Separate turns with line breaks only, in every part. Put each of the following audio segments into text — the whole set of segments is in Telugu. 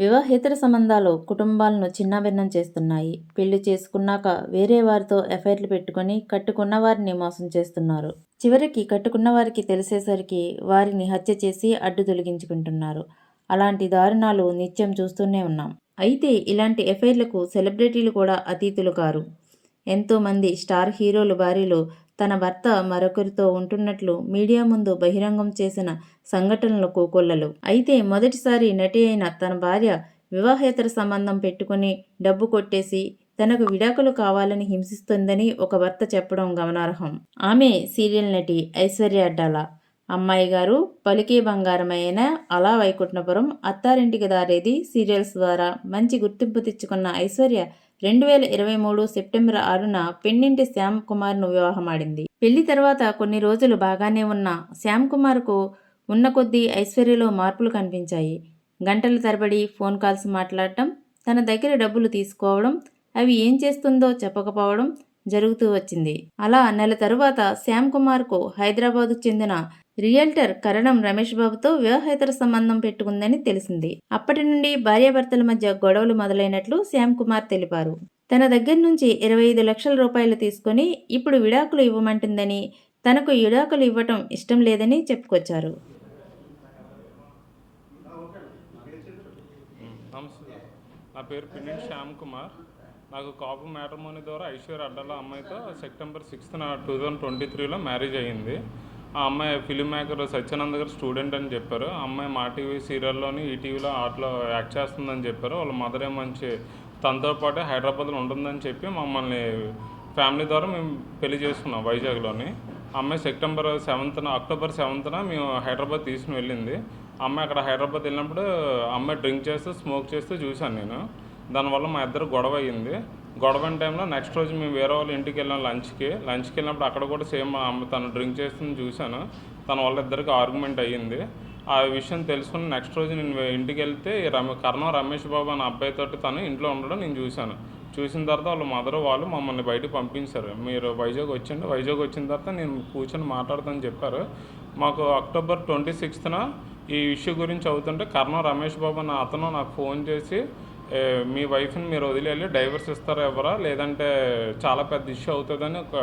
వివాహేతర సంబంధాలు కుటుంబాలను చిన్నాభిన్నం చేస్తున్నాయి. పెళ్ళి చేసుకున్నాక వేరే వారితో ఎఫైర్లు పెట్టుకొని కట్టుకున్న వారిని మోసం చేస్తున్నారు. చివరికి కట్టుకున్న వారికి తెలిసేసరికి వారిని హత్య చేసి అడ్డు తొలగించుకుంటున్నారు. అలాంటి దారుణాలు నిత్యం చూస్తూనే ఉన్నాం. అయితే ఇలాంటి ఎఫైర్లకు సెలబ్రిటీలు కూడా అతీతులు కారు. ఎంతోమంది స్టార్ హీరోలు భార్యలు తన భర్త మరొకరితో ఉంటున్నట్లు మీడియా ముందు బహిరంగం చేసిన సంఘటనలు కోకొల్లలు. అయితే మొదటిసారి నటి అయిన తన భార్య వివాహేతర సంబంధం పెట్టుకుని డబ్బు కొట్టేసి తనకు విడాకులు కావాలని హింసిస్తుందని ఒక భర్త చెప్పడం గమనార్హం. ఆమె సీరియల్ నటి ఐశ్వర్య అడ్డాల. అమ్మాయి గారు పలికే బంగారమైన అలా వైకుంఠపురం అత్తారింటికి దారేది సీరియల్స్ ద్వారా మంచి గుర్తింపు తెచ్చుకున్న ఐశ్వర్య రెండు వేల ఇరవై మూడు సెప్టెంబర్ ఆరున పెన్నింటి శ్యామ్ కుమార్ను వివాహమాడింది. పెళ్ళి తర్వాత కొన్ని రోజులు బాగానే ఉన్న శ్యామ్ కుమార్కు ఉన్న కొద్దీ ఐశ్వర్యలో మార్పులు కనిపించాయి. గంటల తరబడి ఫోన్ కాల్స్ మాట్లాడటం తన దగ్గర డబ్బులు తీసుకోవడం అవి ఏం చేస్తుందో చెప్పకపోవడం జరుగుతూ వచ్చింది. అలా నెల తరువాత శ్యామ్ కుమార్కు హైదరాబాద్కు చెందిన రియల్టర్ కరణం రమేష్ బాబుతో వివాహేతర సంబంధం పెట్టుకుందని తెలిసింది. అప్పటి నుండి భార్యాభర్తల మధ్య గొడవలు మొదలైనట్లు శ్యామ్ కుమార్ తెలిపారు. తన దగ్గర నుంచి ఇరవై ఐదు లక్షల రూపాయలు తీసుకుని ఇప్పుడు విడాకులు ఇవ్వమంటుందని తనకు విడాకులు ఇవ్వటం ఇష్టం లేదని చెప్పుకొచ్చారు.
నా పేరు శ్యామ్ కుమార్. నాకు కాపు మ్యాట్రిమోనీ ద్వారా ఐశ్వర్య అడ్డాల అమ్మాయితో September sixth two thousand twenty త్రీలో మ్యారేజ్ అయ్యింది. ఆ అమ్మాయి ఫిలిం మేకర్ సత్యానంద్ గారు స్టూడెంట్ అని చెప్పారు. ఆ అమ్మాయి మా టీవీ సీరియల్లోని ఈటీవీలో ఆటలో యాక్ట్ చేస్తుందని చెప్పారు. వాళ్ళ మదర్ ఏ మంచి తనతో పాటు హైదరాబాద్లో ఉంటుందని చెప్పి మమ్మల్ని ఫ్యామిలీ ద్వారా మేము పెళ్ళి చేసుకున్నాం వైజాగ్లోని. అమ్మాయి సెప్టెంబర్ సెవెంత్న అక్టోబర్ సెవెంత్న మేము హైదరాబాద్ తీసుకుని వెళ్ళింది. అమ్మాయి అక్కడ హైదరాబాద్ వెళ్ళినప్పుడు అమ్మాయి డ్రింక్ చేస్తూ స్మోక్ చేస్తూ చూశాను నేను. దానివల్ల మా ఇద్దరు గొడవ అయ్యింది. గొడవ టైంలో నెక్స్ట్ రోజు మేము వేరే వాళ్ళ ఇంటికి వెళ్ళాం లంచ్కి లంచ్కి వెళ్ళినప్పుడు అక్కడ కూడా సేమ్ ఆమె అమ్మ తను డ్రింక్ చేస్తుంది చూశాను. తన వాళ్ళ ఇద్దరికి ఆర్గ్యుమెంట్ అయ్యింది. ఆ విషయం తెలుసుకుని నెక్స్ట్ రోజు నేను ఇంటికి వెళ్తే రమ కర్ణం రమేష్ బాబు అనే అబ్బాయితో తను ఇంట్లో ఉండడం నేను చూశాను. చూసిన తర్వాత వాళ్ళ మదర్ వాళ్ళు మమ్మల్ని బయటకు పంపించారు. మీరు వైజాగ్ వచ్చండి వైజాగ్ వచ్చిన తర్వాత నేను కూర్చొని మాట్లాడతానని చెప్పారు. మాకు అక్టోబర్ ట్వంటీ సిక్స్త్న ఈ ఇష్యూ గురించి అవుతుంటే కర్ణం రమేష్ బాబు అన్న అతను నాకు ఫోన్ చేసి మీ వైఫ్ని మీరు వదిలేళ్ళి డైవర్స్ ఇస్తారా ఎవరా? లేదంటే చాలా పెద్ద ఇష్యూ అవుతుందని ఒక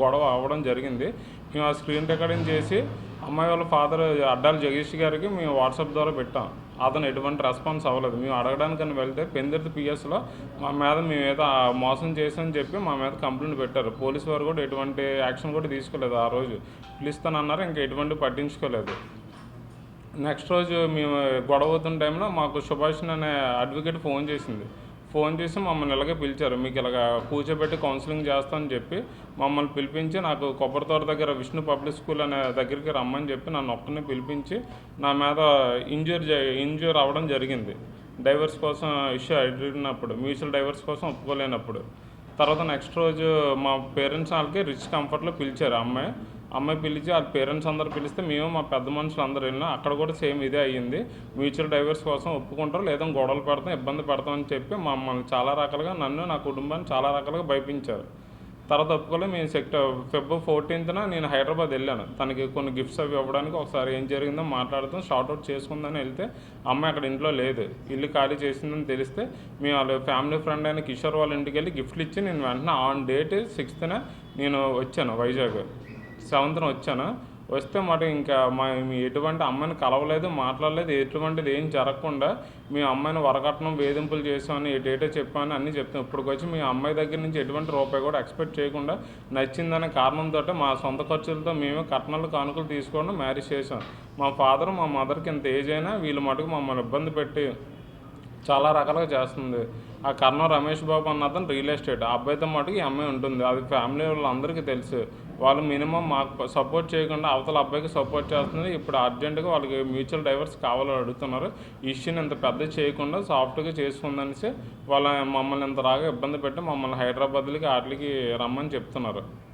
గొడవ అవ్వడం జరిగింది. మేము ఆ స్క్రీన్ రికార్డింగ్ చేసి అమ్మాయి వాళ్ళ ఫాదర్ అడ్డాల జగేష్ గారికి మేము వాట్సాప్ ద్వారా పెట్టాం. అతను ఎటువంటి రెస్పాన్స్ అవ్వలేదు. మేము అడగడానికని వెళ్తే పెందిర్తి పిఎస్లో మా మీద మేము ఏదో మోసం చేసామని చెప్పి మా మీద కంప్లైంట్ పెట్టారు. పోలీసు వారు కూడా ఎటువంటి యాక్షన్ కూడా తీసుకోలేదు ఆ రోజు. పిలుస్తానన్నారు ఇంకా ఎటువంటి పట్టించుకోలేదు. నెక్స్ట్ రోజు మేము గొడవ అవుతున్న టైంలో మాకు సుభాష్ అనే అడ్వకేట్ ఫోన్ చేసింది. ఫోన్ చేసి మమ్మల్ని ఇలాగే పిలిచారు. మీకు ఇలాగ కూర్చోబెట్టి కౌన్సిలింగ్ చేస్తామని చెప్పి మమ్మల్ని పిలిపించి నాకు కొబ్బరితోట దగ్గర విష్ణు పబ్లిక్ స్కూల్ అనే దగ్గరికి రమ్మని చెప్పి నన్ను ఒక్కరిని పిలిపించి నా మీద ఇంజూర్ ఇంజూర్ అవ్వడం జరిగింది. డైవర్స్ కోసం ఇష్యూ అడిగినప్పుడు మ్యూచువల్ డైవర్స్ కోసం ఒప్పుకోలేనప్పుడు. తర్వాత నెక్స్ట్ రోజు మా పేరెంట్స్ వాళ్ళకి రిచ్ కంఫర్ట్లో పిలిచారు అమ్మాయి. అమ్మాయి పిలిచి వాళ్ళ పేరెంట్స్ అందరు పిలిస్తే మేము మా పెద్ద మనుషులు అందరు వెళ్ళినా అక్కడ కూడా సేమ్ ఇదే అయ్యింది. మ్యూచువల్ డైవర్స్ కోసం ఒప్పుకుంటారు లేదా గొడవలు పెడతాం ఇబ్బంది పెడతామని చెప్పి మమ్మల్ని చాలా రకాలుగా నన్ను నా కుటుంబాన్ని చాలా రకాలుగా భయపించారు. తర్వాత ఒప్పుకోలే మేము సెక్టర్ ఫెబ్ ఫోర్టీన్త్న నేను హైదరాబాద్ వెళ్ళాను. తనకి కొన్ని గిఫ్ట్స్ అవి ఇవ్వడానికి ఒకసారి ఏం జరిగిందో మాట్లాడుతాం షార్ట్ అవుట్ చేసుకుందని వెళ్తే అమ్మాయి అక్కడ ఇంట్లో లేదు. ఇల్లు ఖాళీ చేసిందని తెలిస్తే మేము వాళ్ళ ఫ్యామిలీ ఫ్రెండ్ అయిన కిషోర్ వాళ్ళ ఇంటికి వెళ్ళి గిఫ్ట్లు ఇచ్చి నేను వెంటనే ఆన్ డేట్ సిక్స్త్న నేను వచ్చాను వైజాగ్. సాయంత్రం వచ్చాను. వస్తే మాట ఇంకా మా ఎటువంటి అమ్మాయిని కలవలేదు మాట్లాడలేదు ఎటువంటిది ఏం జరగకుండా మీ అమ్మాయిని వరకట్నం వేధింపులు చేసామని డేటా చెప్పామని అన్నీ చెప్తాం. ఇప్పటికొచ్చి మీ అమ్మాయి దగ్గర నుంచి ఎటువంటి రూపాయి కూడా ఎక్స్పెక్ట్ చేయకుండా నచ్చిందనే కారణంతో మా సొంత ఖర్చులతో మేమే కట్నాలు కానుకలు తీసుకోవడం మ్యారేజ్ చేసాం మా ఫాదర్ మా మదర్కి ఇంత ఏజ్ అయినా వీళ్ళు మటుకు మమ్మల్ని ఇబ్బంది పెట్టి చాలా రకాలుగా చేస్తుంది. ఆ కర్ణం రమేష్ బాబు అన్న అతను రియల్ ఎస్టేట్ ఆ అబ్బాయితో మటుకు ఈ అమ్మాయి ఉంటుంది. అది ఫ్యామిలీ వాళ్ళందరికీ తెలుసు. వాళ్ళు మినిమం మాకు సపోర్ట్ చేయకుండా అవతల అబ్బాయికి సపోర్ట్ చేస్తుంది ఇప్పుడు అర్జెంటుగా వాళ్ళకి మ్యూచువల్ డైవర్స్ కావాలని అడుగుతున్నారు. ఇష్యూని ఇంత పెద్ద చేయకుండా సాఫ్ట్గా చేసుకుందనేసి వాళ్ళ మమ్మల్ని ఇంత రాగా ఇబ్బంది పెట్టి మమ్మల్ని హైదరాబాద్లకి వాటికి రమ్మని చెప్తున్నారు.